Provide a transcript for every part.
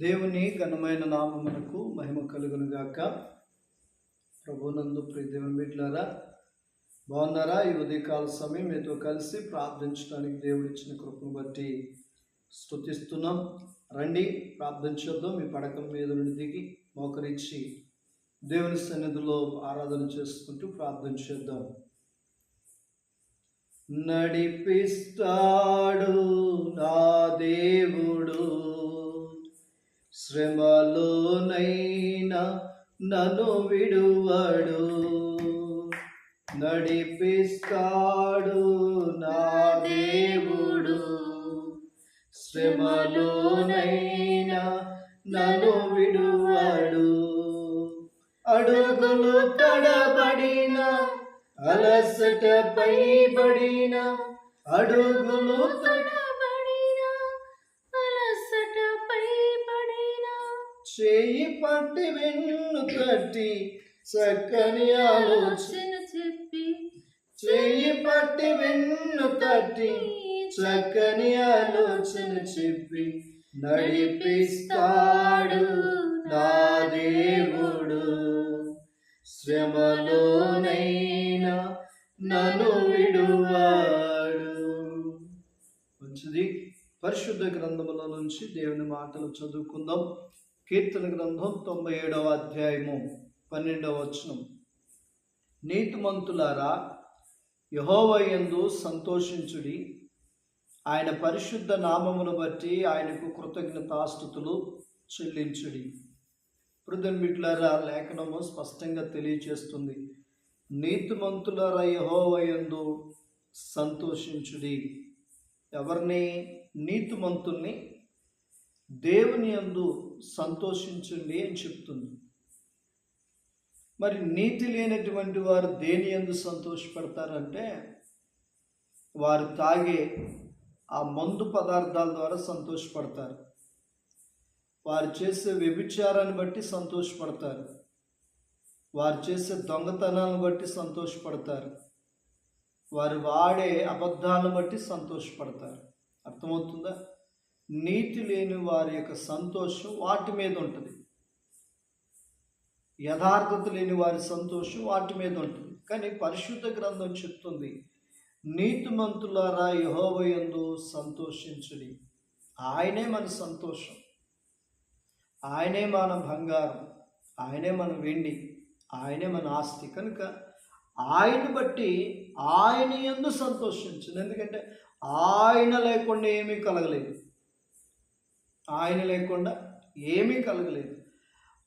దేవుని ఘనమైన నామమునకు మహిమ కలుగును గాక. ప్రభునందు ప్రియ దేవుని బిడ్లారా బాగున్నారా? ఈ ఉదయకాల సమయం మీతో కలిసి ప్రార్థించడానికి దేవుడు ఇచ్చిన కృపను బట్టి స్తుతిస్తున్నాం. రండి ప్రార్థించొద్దాం మీ పడకం మీద నుండి దిగి మోకరించి దేవుని సన్నిధిలో ఆరాధన చేసుకుంటూ ప్రార్థన చేద్దాం. నడిపిస్తాడు శ్రమలోనైనా నన్ను విడువడు. నడిపిస్తాడు నా దేవుడు. శ్రమలోనైనా నన్ను విడువడు. అడుగులు తడబడిన అలసట పైబడిన అడుగులు తడ చేయి పట్టి వెన్ను కట్టి చక్కని ఆలోచన చెప్పి. చేయి పట్టి వెన్ను తట్టి చక్కని ఆలోచన చెప్పి. నడిపిస్తాడు నా దేవుడు. శ్రమలోనైనా నన్ను విడువాడు. మంచిది. పరిశుద్ధ గ్రంథముల నుంచి దేవుని మాటలు చదువుకుందాం. కీర్తన గ్రంథం తొంభై ఏడవ అధ్యాయము పన్నెండవ వచనం. నీతిమంతులారా యహోవయందు సంతోషించుడి. ఆయన పరిశుద్ధ నామమును బట్టి ఆయనకు కృతజ్ఞతాస్థుతులు చెల్లించుడి. వృద్ధన్ లేఖనము స్పష్టంగా తెలియచేస్తుంది. నీతిమంతులారా యహోవయందు సంతోషించుడి. ఎవరిని? నీతిమంతుల్ని దేవుని యందు సంతోషించండి అని చెప్తుంది. మరి నీతి లేనటువంటి వారు దేని యందు సంతోషపడతారంటే వారు తాగే ఆ మందు పదార్థాల ద్వారా సంతోషపడతారు. వారు చేసే వ్యభిచారాన్ని బట్టి సంతోషపడతారు. వారు చేసే దొంగతనాలను బట్టి సంతోషపడతారు. వారు వాడే అబద్ధాలను బట్టి సంతోషపడతారు. అర్థమవుతుందా? నీతి లేని వారి యొక్క సంతోషం వాటి మీద ఉంటుంది. యథార్థత లేని వారి సంతోషం వాటి మీద ఉంటుంది. కానీ పరిశుద్ధ గ్రంథం చెప్తుంది నీతిమంతులారా యహోవయందు సంతోషించుడి. ఆయనే మన సంతోషం. ఆయనే మన బంగారం. ఆయనే మన వెండి. ఆయనే మన ఆస్తి. కనుక ఆయన బట్టి ఆయన ఎందు సంతోషించండి. ఎందుకంటే ఆయన లేకుండా ఏమీ కలగలేదు. ఆయన లేకుండా ఏమీ కలగలేదు.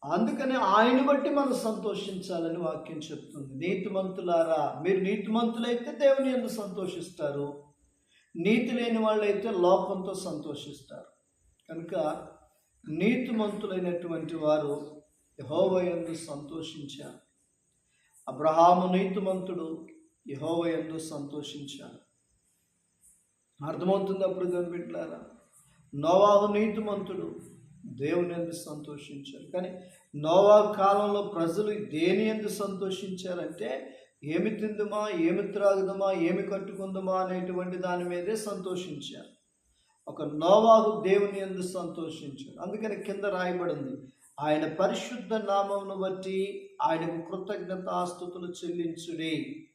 అందుకని ఆయన బట్టి మనం సంతోషించాలని వాక్యం చెప్తుంది. నీతిమంతులారా మీరు నీతిమంతులైతే దేవుని ఎందు సంతోషిస్తారు. నీతి లేని వాళ్ళైతే లోపంతో సంతోషిస్తారు. కనుక నీతిమంతులైనటువంటి వారు యహోవయందు సంతోషించారు అబ్రహాము నీతిమంతుడు యహోవయందు సంతోషించాడు అర్థమవుతుంది అప్పుడు కనిపెట్టారా నోవాహు నీతిమంతుడు. దేవుని ఎందుకు సంతోషించారు. కానీ నోవా కాలంలో ప్రజలు దేని ఎందు సంతోషించారంటే ఏమి తిందుమా ఏమి త్రాగుదమా ఏమి కట్టుకుందామా అనేటువంటి దాని మీదే సంతోషించారు. ఒక నోవాహు దేవుని ఎందు సంతోషించారు. అందుకని కింద రాయబడింది ఆయన పరిశుద్ధ నామమును బట్టి ఆయనకు కృతజ్ఞత ఆస్తుతులు చెల్లించుడి.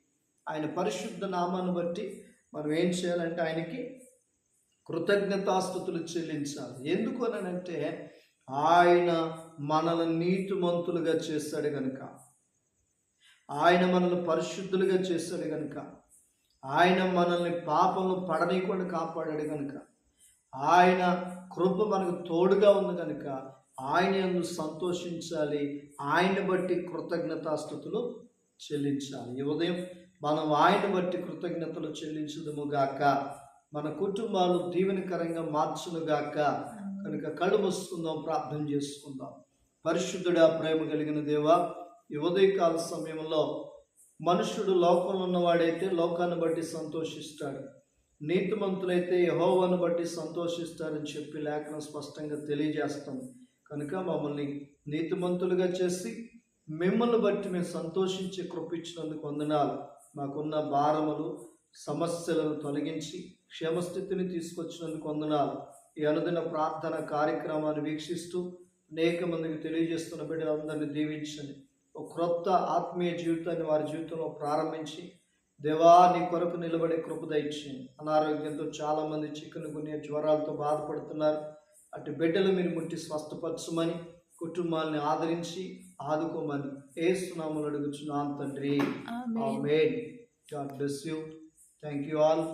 ఆయన పరిశుద్ధ నామాన్ని బట్టి మనం ఏం చేయాలంటే ఆయనకి కృతజ్ఞతాస్థుతులు చెల్లించాలి. ఎందుకు అనంటే ఆయన మనల్ని నీతిమంతులుగా చేశాడు కనుక ఆయన మనల్ని పరిశుద్ధులుగా చేశాడు కనుక ఆయన మనల్ని పాపంలో పడనీయకుండా కాపాడాడు కనుక ఆయన కృప మనకు తోడుగా ఉంది కనుక ఆయన యందు సంతోషించాలి. ఆయన బట్టి కృతజ్ఞతాస్థుతులు చెల్లించాలి. ఈ ఉదయం మనం ఆయన బట్టి కృతజ్ఞతలు చెల్లించదుము గాక. మన కుటుంబాలు దీవెనకరంగా మార్చునుగాక. కనుక కళ్ళు మూసుకుందాం ప్రార్థన చేసుకుందాం. పరిశుద్ధుడా ప్రేమ కలిగిన దేవా ఈ ఉదయకాల సమయంలో మనుషుడు లోకంలో ఉన్నవాడైతే లోకాన్ని బట్టి సంతోషిస్తాడు. నీతిమంతులైతే యహోవాను బట్టి సంతోషిస్తారని చెప్పి లేఖనం స్పష్టంగా తెలియజేస్తాం. కనుక మమ్మల్ని నీతిమంతులుగా చేసి మిమ్మల్ని బట్టి మేము సంతోషించి కృపించినందుకు వందనాలు. మాకున్న భారములు సమస్యలను తొలగించి క్షేమస్థితిని తీసుకొచ్చినందుకు వందనాలు. ఈ అనుదిన ప్రార్థన కార్యక్రమాన్ని వీక్షిస్తూ అనేక మందికి తెలియజేస్తున్న బిడ్డలందరినీ దీవించండి. ఒక క్రొత్త ఆత్మీయ జీవితాన్ని వారి జీవితంలో ప్రారంభించి దేవా నీ కొరకు నిలబడే కృప దయచేయండి. అనారోగ్యంతో చాలామంది చికెన్ గునే జ్వరాలతో బాధపడుతున్నారు. అటు బిడ్డలు మీరు ముట్టి స్వస్థపరచమని కుటుంబాన్ని ఆదరించి ఆదుకోమని ఏసునామలు అడుగుచున్నాను తండ్రి. God bless you. Thank you all.